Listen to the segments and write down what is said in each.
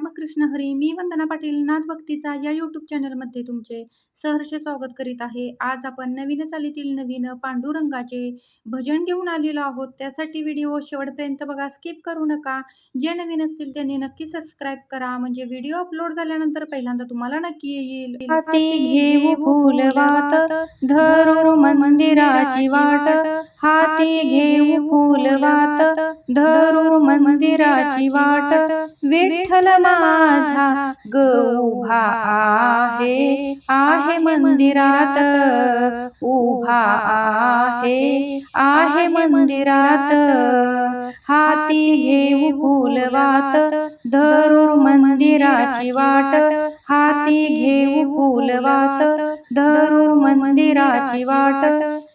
रामकृष्ण हरी मी वंदना पाटील नाथ भक्तीचा या यूट्यूब चॅनलमध्ये तुमचे सहर्ष स्वागत करीत आहे. आज आपण नवीन चालीतील नवीन पांडुरंगाचे भजन घेऊन आलेलो आहोत. त्यासाठी व्हिडिओ शेवटपर्यंत बघा स्किप करू नका. जे नवीन असतील त्यांनी नक्की सबस्क्राईब करा. म्हणजे व्हिडिओ अपलोड झाल्यानंतर पहिल्यांदा तुम्हाला नक्की येईल. धरू मंदिराची वाट. हाती घेऊ फुलवात धरू मंदिराची वाट. विठ्ठल माझा गौभा आहे आहे मंदिरात. उभा आहे आहे मंदिरात. हाती घेऊ फुलवात धरू मंदिराची वाट. हाती घेऊ फुलवात धरू मंदिराची वाट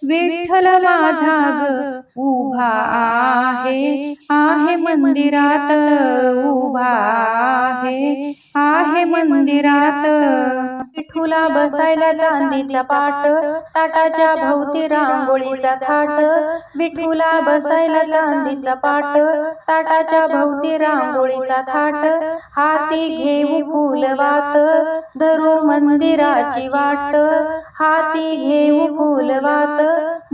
विठ्ठल माझा ग उभा आहे आहे मंदिरात उभा आहे आहे मंदिरात. विठूला बसायला चांदीचा पाट ताटाच्या भोवती रांगोळीचा थाट. विठूला बसायला चांदीचा पाट ताटाच्या भोवती रांगोळीचा थाट. हाती घेऊ फुलवात धरू मंदिराची वाट. हाती घेऊ फुलवात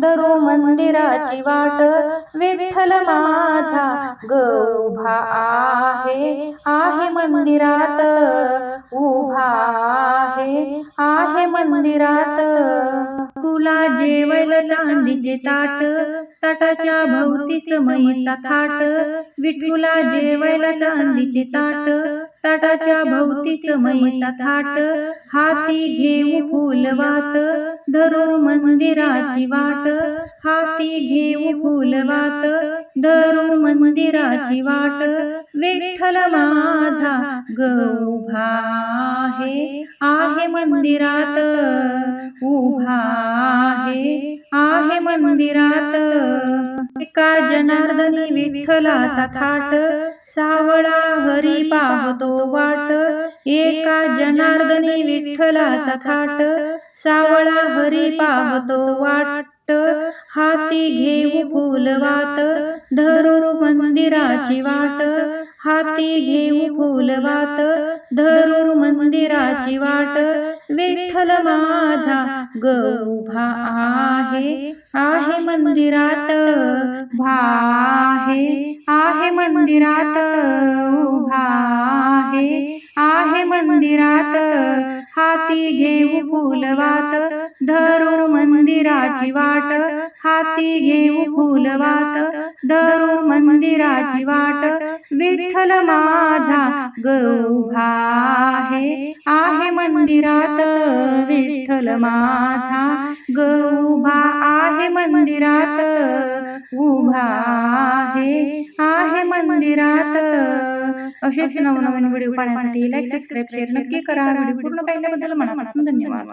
धरू मंदिराची वाट. विठ्ठल माझा ग उभा आहे आहे मंदिरात उभा आहे आहे मंदिरात. तुला जेवल चांदीचे ताट ताटाच्या भोवती समयीचा थाट. विठुला जेवायला चांदीचे ताट ताटाच्या भोवती समईचा थाट हाती घेऊ फुलवात धरू मंदिराची वाट हाती घेऊ फुलवात धरू मंदिराची वाट विठ्ठल माझा गौभा आहे आहे मंदिरात उभा आहे आहे मंदिरात. एका जनार्दनी विठ्ठलाचा थाट. सावळा हरी पाहतो वाट. एका जनार्दनी विठ्ठलाचा थाट. सावळा हरी पाहतो वाट. हाती घेऊ फुलवात. धरू मंदिराची वाट. हाती घेऊ फुलवात धरू मंदिराची वाट. विठ्ठल माझा गौभा आहे आहे मंदिरात भा आहे आहे मंदिरात उभा मंदिरात हाती घेऊ फुलवात धरू मंदिराची वाट हाती घेऊ फुलवात धरू मंदिराची वाट विठ्ठल माझा गौभा आहे आहे मंदिरात विठ्ठल माझा गौभा आहे मंदिरात उभा आहे आहे मंदिरात. असेच नवनवीन व्हिडिओ पाहण्यासाठी लाईक सबस्क्राईब शेअर नक्की करा. व्हिडिओ पूर्ण पाहिल्याबद्दल मनापासून धन्यवाद.